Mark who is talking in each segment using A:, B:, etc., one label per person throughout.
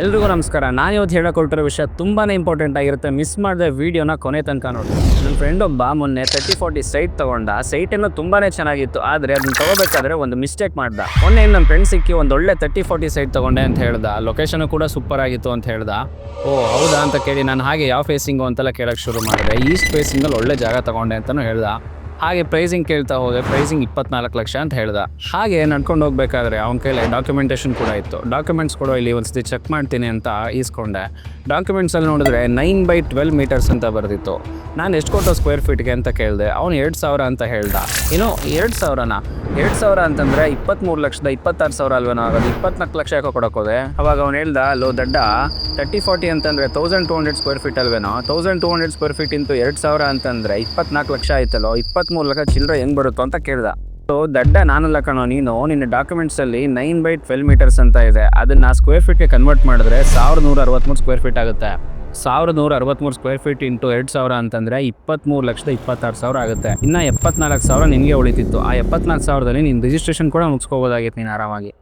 A: ಎಲ್ರಿಗೂ ನಮಸ್ಕಾರ. ನಾನು ಇವತ್ತು ಹೇಳಕೊಟ್ಟಿರೋ ವಿಷಯ ತುಂಬಾ ಇಂಪಾರ್ಟೆಂಟ್ ಆಗಿರುತ್ತೆ. ಮಿಸ್ ಮಾಡಿದೆ ವೀಡಿಯೋನ ಕೊನೆ ತನಕ ನೋಡಿ. ನನ್ನ ಫ್ರೆಂಡ್ ಒಬ್ಬ ಮೊನ್ನೆ ತರ್ಟಿ ಫೋರ್ಟಿ ಸೈಟ್ ತಗೊಂಡ. ಸೈಟ್ ಏನೋ ತುಂಬಾ ಚೆನ್ನಾಗಿತ್ತು. ಆದರೆ ಅದನ್ನ ತಗೋಬೇಕಾದ್ರೆ ಒಂದು ಮಿಸ್ಟೇಕ್ ಮಾಡ್ದ. ಮೊನ್ನೆ ನನ್ನ ಫ್ರೆಂಡ್ ಸಿಕ್ಕಿ ಒಂದು ಒಳ್ಳೆ ತರ್ಟಿ ಫಾರ್ಟಿ ಸೈಟ್ ತಗೊಂಡೆ ಅಂತ ಹೇಳ್ದ. ಲೊಕೇಶನ್ ಕೂಡ ಸೂಪರ್ ಆಗಿತ್ತು ಅಂತ ಹೇಳ್ದ. ಓ, ಹೌದಾ ಅಂತ ಕೇಳಿ ನಾನು ಹಾಗೆ ಯಾವ ಫೇಸಿಂಗು ಅಂತೆಲ್ಲ ಕೇಳಕ್ಕೆ ಶುರು ಮಾಡಿದೆ. ಈಸ್ಟ್ ಫೇಸಿಂಗಲ್ಲಿ ಒಳ್ಳೆ ಜಾಗ ತಗೊಂಡೆ ಅಂತಲೂ ಹೇಳ್ದ. ಹಾಗೆ ಪ್ರೈಸಿಂಗ್ ಕೇಳ್ತಾ ಹೋದೆ ಪ್ರೈಸಿಂಗ್ ಇಪ್ಪತ್ನಾಲ್ಕು ಲಕ್ಷ ಅಂತ ಹೇಳ್ದ. ಹಾಗೆ ನಡ್ಕೊಂಡು ಹೋಗ್ಬೇಕಾದ್ರೆ ಅವನ ಕೈಲಿ ಡಾಕ್ಯುಮೆಂಟೇಶನ್ ಕೂಡ ಇತ್ತು. ಡಾಕ್ಯುಮೆಂಟ್ಸ್ ಕೂಡ, ಇಲ್ಲಿ ಒಂದ್ಸತಿ ಚೆಕ್ ಮಾಡ್ತೀನಿ ಅಂತ ಈಸ್ಕೊಂಡೆ. ಡಾಕ್ಯುಮೆಂಟ್ಸಲ್ಲಿ ನೋಡಿದ್ರೆ ನೈನ್ ಬೈ ಟ್ವೆಲ್ ಮೀಟರ್ಸ್ ಅಂತ ಬರೆದಿತ್ತು. ನಾನು ಎಷ್ಟು ಕೊಟ್ಟು ಸ್ಕ್ವೇರ್ ಫೀಟ್ಗೆ ಅಂತ ಕೇಳಿದೆ. ಅವನು ಎರಡು ಸಾವಿರ ಅಂತ ಹೇಳ್ದ. ಇನ್ನು ಎರಡು ಸಾವಿರನ? ಎರಡು ಸಾವಿರ ಅಂತಂದರೆ ಇಪ್ಪತ್ತ್ಮೂರು ಲಕ್ಷದ ಇಪ್ಪತ್ತಾರು ಸಾವಿರ ಅಲ್ವೇನೋ ಆಗೋದು. ಇಪ್ಪತ್ನಾಲ್ಕು ಲಕ್ಷ ಯಾಕೋ ಕೊಡೋಕೋದೆ ಅವಾಗ ಅವ್ನು ಹೇಳ್ದ, ಲೋ ದಡ್ಡ ತರ್ಟಿ ಫೋರ್ಟಿ ಅಂತಂದರೆ thousand two hundred square feet ಅಲ್ವೇನೋ? Thousand two hundred square feet ಇಂತು ಎರಡು ಸಾವಿರ ಅಂತಂದರೆ ಇಪ್ಪತ್ನಾಲ್ಕು ಲಕ್ಷ ಆಯ್ತಲ್ಲೋ? ಇಪ್ಪತ್ತ್ಮೂರು ಮೂಲಕ ಚಿಲ್ಲರೆ ಹೆಂಗೆ ಬರುತ್ತೋ ಅಂತ ಕೇಳ್ದ. ಸೊ ದಡ್ಡ ನಾನಲ್ಲ ಕಣೋ ನೀನು, ನಿನ್ನ ಡಾಕ್ಯುಮೆಂಟ್ಸಲ್ಲಿ ನೈನ್ ಬೈ ಟ್ವೆಲ್ ಮೀಟರ್ಸ್ ಅಂತ ಇದೆ. ಅದನ್ನು ಸ್ಕ್ವೇರ್ ಫೀಟ್ಗೆ ಕನ್ವರ್ಟ್ ಮಾಡಿದ್ರೆ ಸಾವಿರದ ನೂರ ಅರವತ್ತ್ಮೂರು ಸ್ಕ್ವೇರ್ ಫೀಟ್ ಆಗುತ್ತೆ. ಸಾವಿರದ ನೂರ ಅರವತ್ತ್ಮೂರು ಸ್ಕ್ವೇರ್ ಫೀಟ್ ಇಂಟು ಎರಡು ಸಾವಿರ ಅಂತಂದರೆ ಇಪ್ಪತ್ತ್ಮೂರು ಲಕ್ಷದ ಇಪ್ಪತ್ತಾರು ಸಾವಿರ ಆಗುತ್ತೆ. ಇನ್ನು ಎಪ್ಪತ್ನಾಲ್ಕು ಸಾವಿರ ನಿನಗೆ ಉಳಿತಿತ್ತು. ಆ ಎಪ್ಪತ್ನಾಲ್ಕು ಸಾವಿರದಲ್ಲಿ ನೀನು ರಿಜಿಸ್ಟ್ರೇಷನ್ ಕೂಡ ಮುಗಿಸ್ಕೋಬೋದಾಗಿತ್ತು ನೀನು ಆರಾಮಾಗಿ.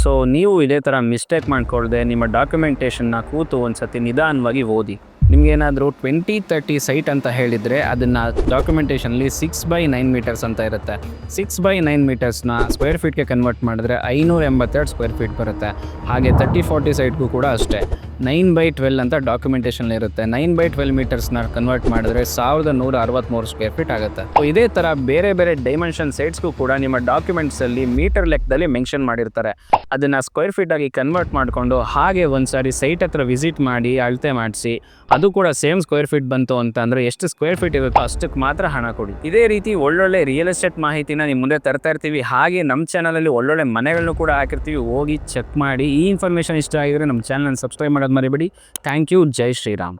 A: ಸೊ ನೀವು ಇದೇ ಥರ ಮಿಸ್ಟೇಕ್ ಮಾಡ್ಕೊಳ್ದೆ ನಿಮ್ಮ ಡಾಕ್ಯುಮೆಂಟೇಷನ್ನ ಕೂತು ಒಂದು ಸತಿ ನಿಧಾನವಾಗಿ ಓದಿ. ನಿಮ್ಗೇನಾದರೂ ಟ್ವೆಂಟಿ ತರ್ಟಿ ಸೈಟ್ ಅಂತ ಹೇಳಿದರೆ ಅದನ್ನು ಡಾಕ್ಯುಮೆಂಟೇಷನಲ್ಲಿ ಸಿಕ್ಸ್ ಬೈ ನೈನ್ ಮೀಟರ್ಸ್ ಅಂತ ಇರುತ್ತೆ. ಸಿಕ್ಸ್ ಬೈ ನೈನ್ ಮೀಟರ್ಸ್ನ ಸ್ಕ್ವೇರ್ ಫೀಟ್ಗೆ ಕನ್ವರ್ಟ್ ಮಾಡಿದ್ರೆ ಐನೂರ ಎಂಬತ್ತೆರಡು ಸ್ಕ್ವೇರ್ ಫೀಟ್ ಬರುತ್ತೆ. ಹಾಗೆ ತರ್ಟಿ ಫೋರ್ಟಿ ಸೈಟ್ಗೂ ಕೂಡ ಅಷ್ಟೇ. ನೈನ್ ಬೈ ಟ್ವೆಲ್ ಅಂತ ಡಾಕ್ಯುಮೆಂಟೇಷನ್ ಇರುತ್ತೆ. ನೈನ್ ಬೈ ಟ್ವೆಲ್ ಮೀಟರ್ಸ್ನ ಕನ್ವರ್ಟ್ ಮಾಡಿದ್ರೆ ಸಾವಿರದ ನೂರ ಅರವತ್ತ್ಮೂರು ಸ್ಕ್ವೇರ್ ಫೀಟ್ ಆಗುತ್ತೆ. ಇದೇ ಥರ ಬೇರೆ ಬೇರೆ ಡೈಮೆನ್ಷನ್ ಸೈಟ್ಸ್ಗೂ ಕೂಡ ನಿಮ್ಮ ಡಾಕ್ಯುಮೆಂಟ್ಸಲ್ಲಿ ಮೀಟರ್ ಲೆಕ್ಕದಲ್ಲಿ ಮೆನ್ಷನ್ ಮಾಡಿರ್ತಾರೆ. ಅದನ್ನು ಸ್ಕ್ವೇರ್ ಫೀಟ್ ಆಗಿ ಕನ್ವರ್ಟ್ ಮಾಡಿಕೊಂಡು ಹಾಗೆ ಒಂದು ಸಾರಿ ಸೈಟ್ ಹತ್ರ ವಿಸಿಟ್ ಮಾಡಿ ಅಳತೆ ಮಾಡಿಸಿ ಕೂಡ ಸೇಮ್ ಸ್ಕ್ವೇರ್ ಫೀಟ್ ಬಂತು ಅಂತ ಅಂದ್ರೆ ಎಷ್ಟು ಸ್ಕ್ವೇರ್ ಫೀಟ್ ಇರುತ್ತೋ ಅಷ್ಟಕ್ಕೆ ಮಾತ್ರ ಹಣ ಕೊಡಿ. ಇದೇ ರೀತಿ ಒಳ್ಳೊಳ್ಳೆ ರಿಯಲ್ ಎಸ್ಟೇಟ್ ಮಾಹಿತಿನ ನಿಮ್ಮ ಮುಂದೆ ತರ್ತಾ ಇರ್ತೀವಿ. ಹಾಗೆ ನಮ್ಮ ಚಾನಲಲ್ಲಿ ಒಳ್ಳೊಳ್ಳೆ ಮನೆಗಳನ್ನು ಕೂಡ ಹಾಕಿರ್ತೀವಿ. ಹೋಗಿ ಚೆಕ್ ಮಾಡಿ ಈ ಇನ್ಫಾರ್ಮೇಷನ್ ಇಷ್ಟ ಆಗಿದ್ರೆ ನಮ್ಮ ಚಾನಲ್ ಸಬ್ಸ್ಕ್ರೈಬ್ ಮಾಡೋದು ಮರಿಬೇಡಿ. Thank you Jai Shriram.